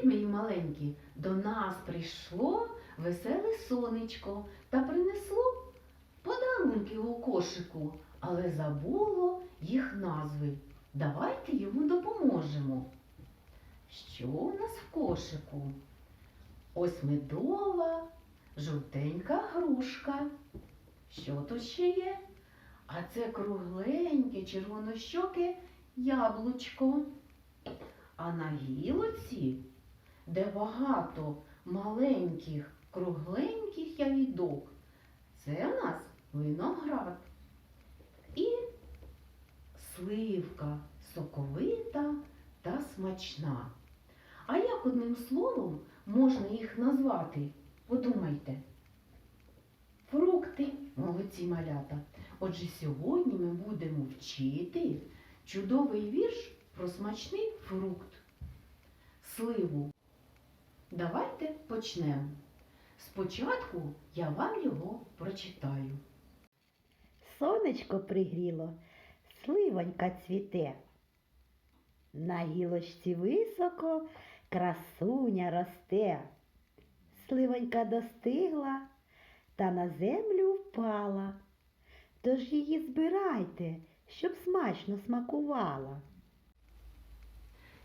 Привіт, мої! До нас прийшло веселе сонечко та принесло подарунки у кошику, але забуло їх назви. Давайте йому допоможемо. Що у нас в кошику? Ось медова, жовтенька грушка. Що тут ще є? А це кругленьке червонощоке яблучко. А на гілоці, де багато маленьких кругленьких ягідок, це у нас виноград. І сливка соковита та смачна. А як одним словом можна їх назвати? Подумайте. Фрукти, молодці малята. Отже, сьогодні ми будемо вчити чудовий вірш про смачний фрукт. Сливу. Давайте почнемо. Спочатку я вам його прочитаю. Сонечко пригріло, сливонька цвіте. На гілочці високо красуня росте. Сливонька достигла та на землю впала. Тож її збирайте, щоб смачно смакувала.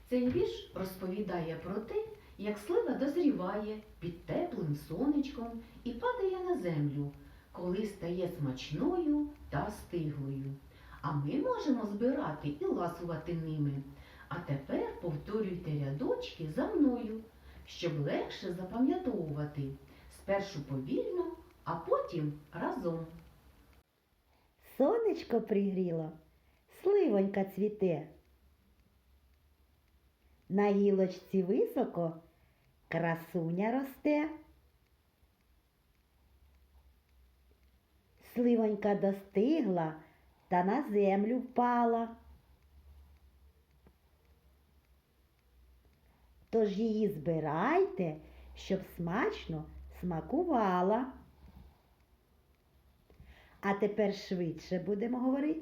Цей вірш розповідає про те, як слива дозріває під теплим сонечком і падає на землю, коли стає смачною та стиглою. А ми можемо збирати і ласувати ними. А тепер повторюйте рядочки за мною, щоб легше запам'ятовувати. Спершу повільно, а потім разом. Сонечко пригріло, сливонька цвіте. На гілочці високо красуня росте. Сливонька достигла та на землю впала. Тож її збирайте, щоб смачно смакувала. А тепер швидше будемо говорити.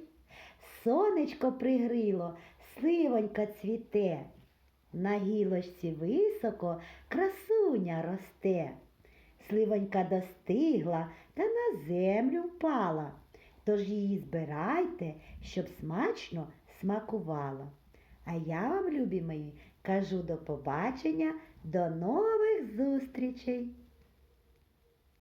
Сонечко пригріло, сливонька цвіте. На гілочці високо красуня росте. Сливонька достигла та на землю впала. Тож її збирайте, щоб смачно смакувала. А я вам, любі мої, кажу до побачення, до нових зустрічей!